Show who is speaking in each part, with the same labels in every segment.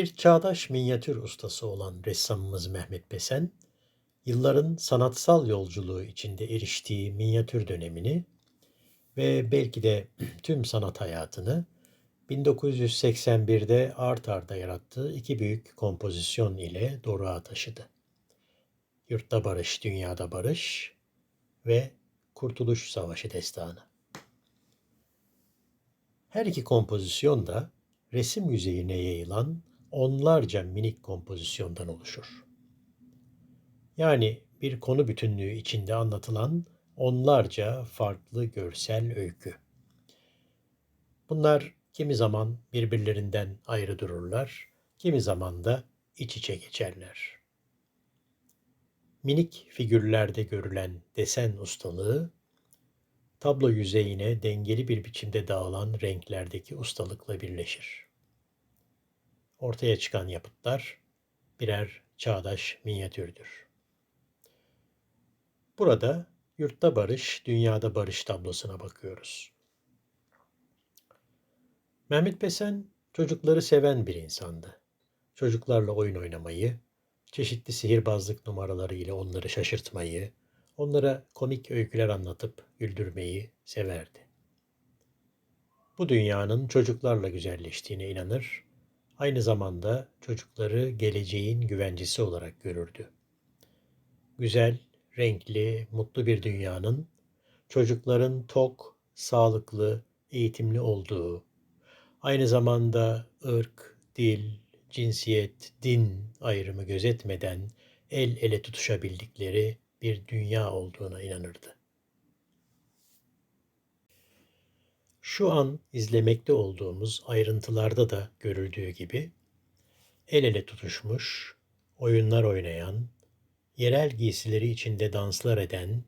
Speaker 1: Bir çağdaş minyatür ustası olan ressamımız Mehmet Besen, yılların sanatsal yolculuğu içinde eriştiği minyatür dönemini ve belki de tüm sanat hayatını 1981'de art arda yarattığı iki büyük kompozisyon ile doruğa taşıdı. Yurtta Barış, Dünyada Barış ve Kurtuluş Savaşı Destanı. Her iki kompozisyon da resim yüzeyine yayılan onlarca minik kompozisyondan oluşur. Yani bir konu bütünlüğü içinde anlatılan onlarca farklı görsel öykü. Bunlar kimi zaman birbirlerinden ayrı dururlar, kimi zaman da iç içe geçerler. Minik figürlerde görülen desen ustalığı, tablo yüzeyine dengeli bir biçimde dağılan renklerdeki ustalıkla birleşir. Ortaya çıkan yapıtlar birer çağdaş minyatürdür. Burada yurtta barış, dünyada barış tablosuna bakıyoruz. Mehmet Besen çocukları seven bir insandı. Çocuklarla oyun oynamayı, çeşitli sihirbazlık numaraları ile onları şaşırtmayı, onlara komik öyküler anlatıp güldürmeyi severdi. Bu dünyanın çocuklarla güzelleştiğine inanır, aynı zamanda çocukları geleceğin güvencesi olarak görürdü. Güzel, renkli, mutlu bir dünyanın çocukların tok, sağlıklı, eğitimli olduğu, aynı zamanda ırk, dil, cinsiyet, din ayrımı gözetmeden el ele tutuşabildikleri bir dünya olduğuna inanırdı. Şu an izlemekte olduğumuz ayrıntılarda da görüldüğü gibi el ele tutuşmuş, oyunlar oynayan, yerel giysileri içinde danslar eden,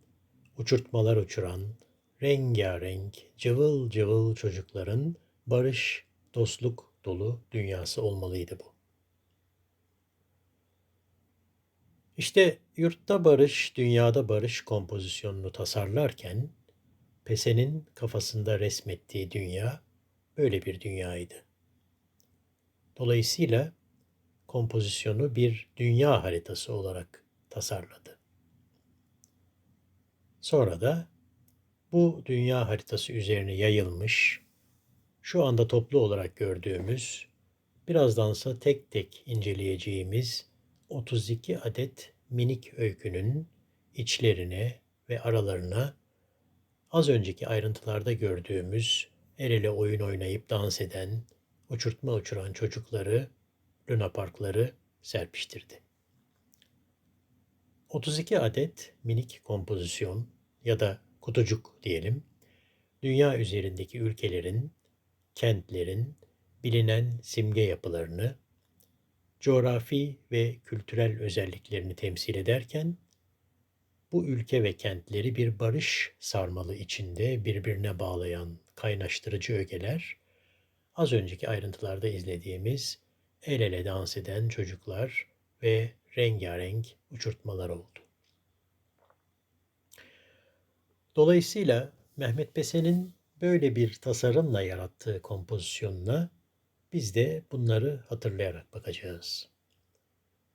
Speaker 1: uçurtmalar uçuran, rengarenk, cıvıl cıvıl çocukların barış, dostluk dolu dünyası olmalıydı bu. İşte yurtta barış, dünyada barış kompozisyonunu tasarlarken Pese'nin kafasında resmettiği dünya böyle bir dünyaydı. Dolayısıyla kompozisyonu bir dünya haritası olarak tasarladı. Sonra da bu dünya haritası üzerine yayılmış, şu anda toplu olarak gördüğümüz, birazdansa tek tek inceleyeceğimiz 32 adet minik öykünün içlerine ve aralarına az önceki ayrıntılarda gördüğümüz el ele oyun oynayıp dans eden, uçurtma uçuran çocukları, Luna Parkları serpiştirdi. 32 adet minik kompozisyon ya da kutucuk diyelim, dünya üzerindeki ülkelerin, kentlerin bilinen simge yapılarını, coğrafi ve kültürel özelliklerini temsil ederken, bu ülke ve kentleri bir barış sarmalı içinde birbirine bağlayan kaynaştırıcı ögeler, az önceki ayrıntılarda izlediğimiz el ele dans eden çocuklar ve rengarenk uçurtmalar oldu. Dolayısıyla Mehmet Besen'in böyle bir tasarımla yarattığı kompozisyonuna biz de bunları hatırlayarak bakacağız.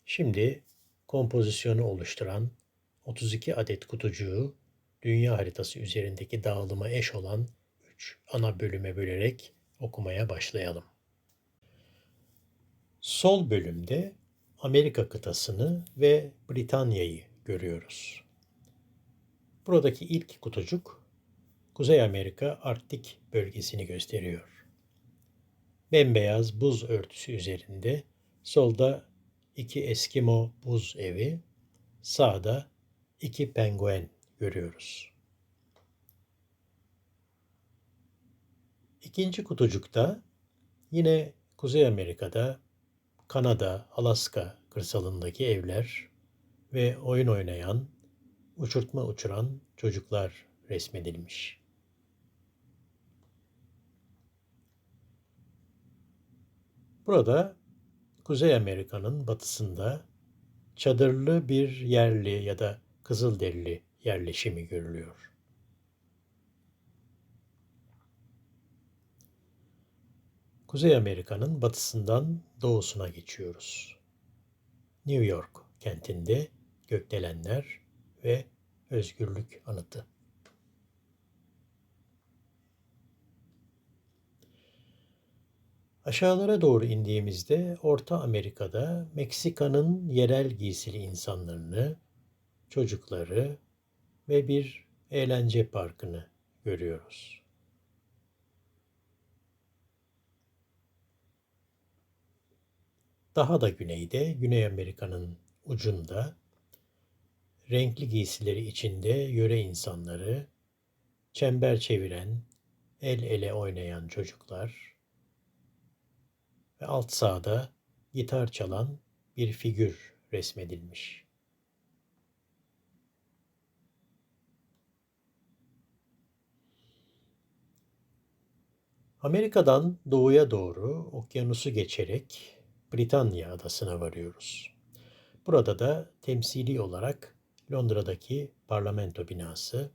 Speaker 1: Şimdi kompozisyonu oluşturan 32 adet kutucuğu dünya haritası üzerindeki dağılıma eş olan 3 ana bölüme bölerek okumaya başlayalım. Sol bölümde Amerika kıtasını ve Britanya'yı görüyoruz. Buradaki ilk kutucuk Kuzey Amerika Arktik bölgesini gösteriyor. Bembeyaz buz örtüsü üzerinde solda iki Eskimo buz evi, sağda iki penguen görüyoruz. İkinci kutucukta yine Kuzey Amerika'da Kanada, Alaska kırsalındaki evler ve oyun oynayan, uçurtma uçuran çocuklar resmedilmiş. Burada Kuzey Amerika'nın batısında çadırlı bir yerli ya da Kızılderili yerleşimi görülüyor. Kuzey Amerika'nın batısından doğusuna geçiyoruz. New York kentinde gökdelenler ve özgürlük anıtı. Aşağılara doğru indiğimizde Orta Amerika'da Meksika'nın yerel giysili insanlarını, çocukları ve bir eğlence parkını görüyoruz. Daha da güneyde, Güney Amerika'nın ucunda renkli giysileri içinde yöre insanları, çember çeviren, el ele oynayan çocuklar ve alt sağda gitar çalan bir figür resmedilmiş. Amerika'dan doğuya doğru okyanusu geçerek Britanya adasına varıyoruz. Burada da temsili olarak Londra'daki parlamento binası,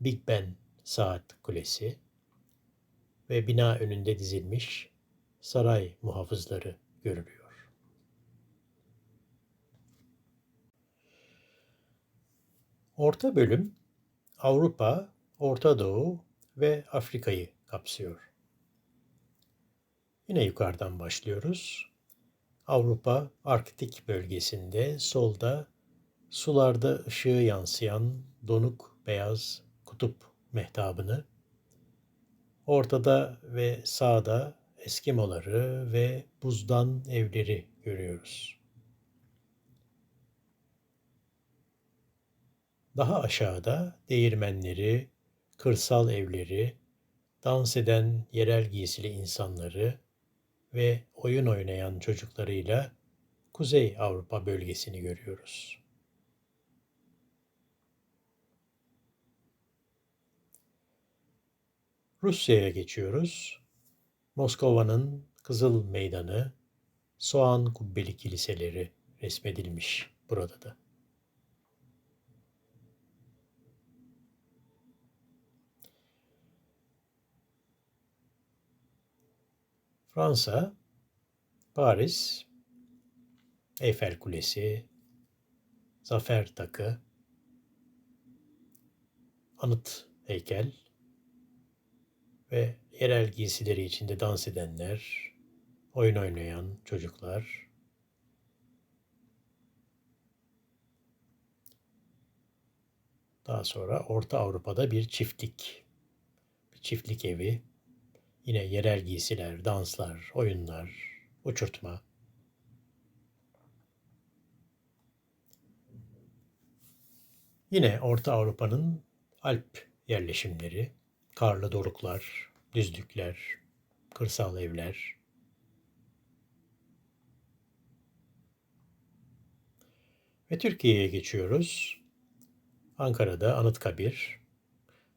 Speaker 1: Big Ben saat kulesi ve bina önünde dizilmiş saray muhafızları görülüyor. Orta bölüm Avrupa, Orta Doğu ve Afrika'yı kapsıyor. Yine yukarıdan başlıyoruz. Avrupa Arktik bölgesinde solda sularda ışığı yansıyan donuk beyaz kutup mehtabını, ortada ve sağda Eskimoları ve buzdan evleri görüyoruz. Daha aşağıda değirmenleri, kırsal evleri, dans eden yerel giysili insanları ve oyun oynayan çocuklarıyla Kuzey Avrupa bölgesini görüyoruz. Rusya'ya geçiyoruz. Moskova'nın Kızıl Meydanı, soğan kubbeli kiliseleri resmedilmiş burada da. Fransa, Paris, Eyfel Kulesi, Zafer Takı, Anıt Heykel ve yerel giysileri içinde dans edenler, oyun oynayan çocuklar, daha sonra Orta Avrupa'da bir çiftlik, bir çiftlik evi, Yine yerel giysiler, danslar, oyunlar, uçurtma. Yine Orta Avrupa'nın Alp yerleşimleri, karlı doruklar, düzlükler, kırsal evler. Ve Türkiye'ye geçiyoruz. Ankara'da Anıtkabir,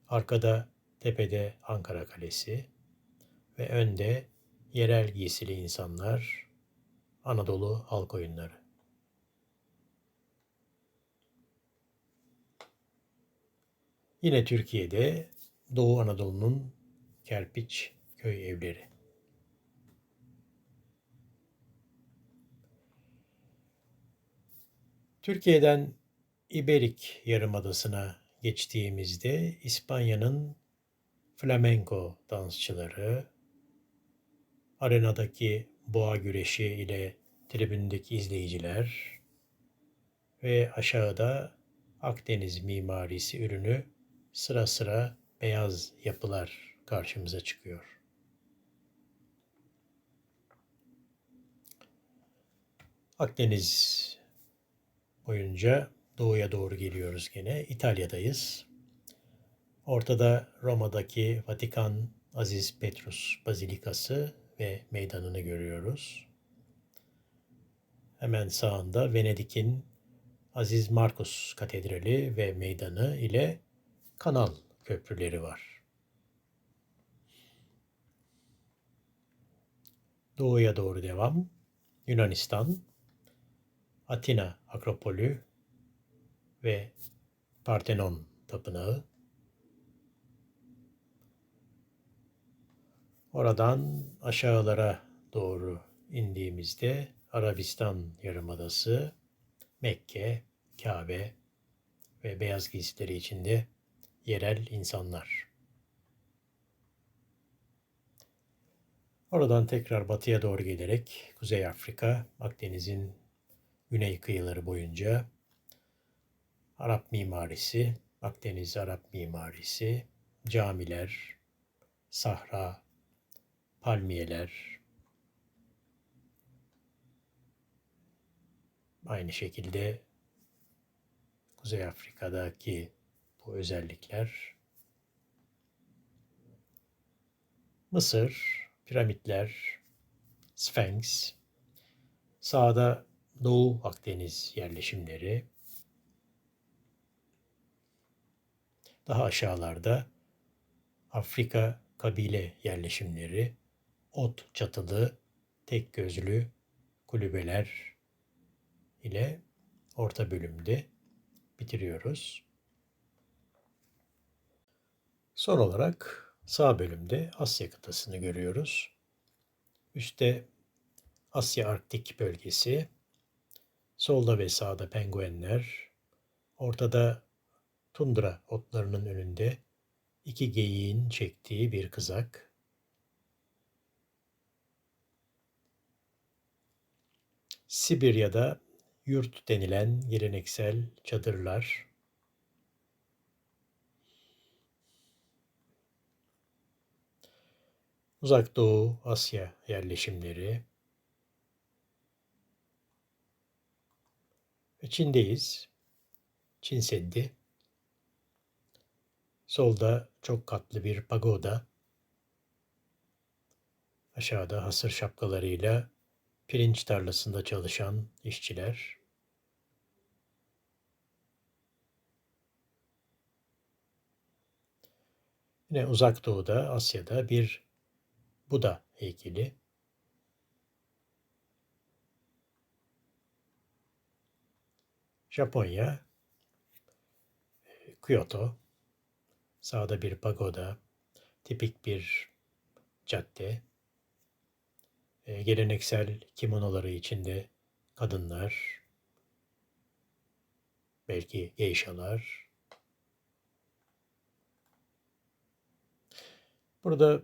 Speaker 1: arkada tepede Ankara Kalesi, ve önde yerel giysili insanlar, Anadolu halk oyunları. Yine Türkiye'de Doğu Anadolu'nun kerpiç köy evleri. Türkiye'den İberik Yarımadası'na geçtiğimizde İspanya'nın flamenco dansçıları, arenadaki boğa güreşi ile tribündeki izleyiciler ve aşağıda Akdeniz mimarisi ürünü sıra sıra beyaz yapılar karşımıza çıkıyor. Akdeniz boyunca doğuya doğru geliyoruz gene. İtalya'dayız. Ortada Roma'daki Vatikan Aziz Petrus Bazilikası ve meydanını görüyoruz. Hemen sağında Venedik'in Aziz Markus Katedrali ve meydanı ile kanal köprüleri var. Doğuya doğru devam. Yunanistan, Atina Akropolü ve Partenon Tapınağı Oradan aşağılara doğru indiğimizde Arabistan Yarımadası, Mekke, Kabe ve beyaz giysileri içinde yerel insanlar. Oradan tekrar batıya doğru gelerek Kuzey Afrika, Akdeniz'in güney kıyıları boyunca Arap mimarisi, Akdeniz Arap mimarisi, camiler, sahra, palmiyeler, aynı şekilde Kuzey Afrika'daki bu özellikler. Mısır, piramitler, Sphinx, sağda Doğu Akdeniz yerleşimleri, daha aşağılarda Afrika kabile yerleşimleri, ot çatılı, tek gözlü kulübeler ile orta bölümde bitiriyoruz. Son olarak sağ bölümde Asya kıtasını görüyoruz. Üstte Asya Arktik bölgesi, solda ve sağda penguenler, ortada tundra otlarının önünde iki geyiğin çektiği bir kızak. Sibirya'da yurt denilen geleneksel çadırlar, Uzak Doğu Asya yerleşimleri Çin'deyiz. Çin Seddi. Solda çok katlı bir pagoda. Aşağıda hasır şapkalarıyla pirinç tarlasında çalışan işçiler. Yine uzak doğuda, Asya'da bir Buda heykeli. Japonya, Kyoto, sağda bir pagoda, tipik bir cadde, e, geleneksel kimonoları içinde kadınlar, belki geishalar. Burada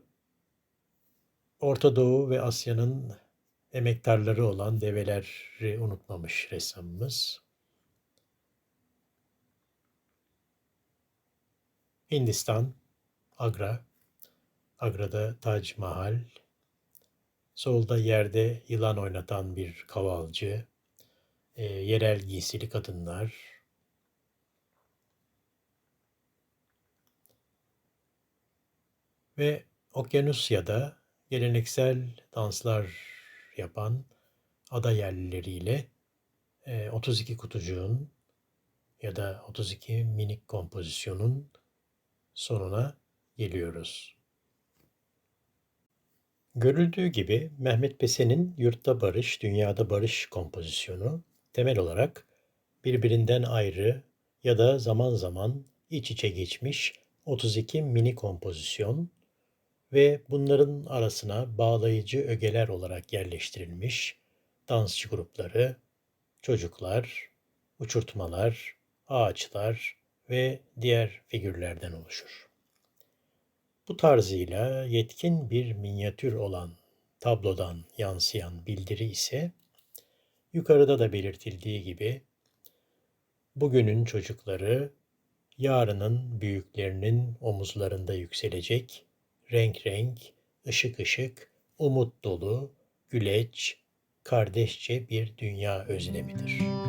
Speaker 1: Orta Doğu ve Asya'nın emektarları olan develeri unutmamış ressamımız. Hindistan, Agra, Agra'da Taj Mahal, solda yerde yılan oynatan bir kavalcı, e, yerel giysili kadınlar, ve Okyanusya'da geleneksel danslar yapan ada yerlileriyle 32 e, kutucuğun ya da 32 minik kompozisyonun sonuna geliyoruz. Görüldüğü gibi Mehmet Pesen'in Yurtta Barış, Dünyada Barış kompozisyonu temel olarak birbirinden ayrı ya da zaman zaman iç içe geçmiş 32 mini kompozisyon ve bunların arasına bağlayıcı ögeler olarak yerleştirilmiş dansçı grupları, çocuklar, uçurtmalar, ağaçlar ve diğer figürlerden oluşur. Bu tarzıyla yetkin bir minyatür olan tablodan yansıyan bildiri ise yukarıda da belirtildiği gibi bugünün çocukları yarının büyüklerinin omuzlarında yükselecek renk renk, ışık ışık, umut dolu, güleç, kardeşçe bir dünya özlemidir.''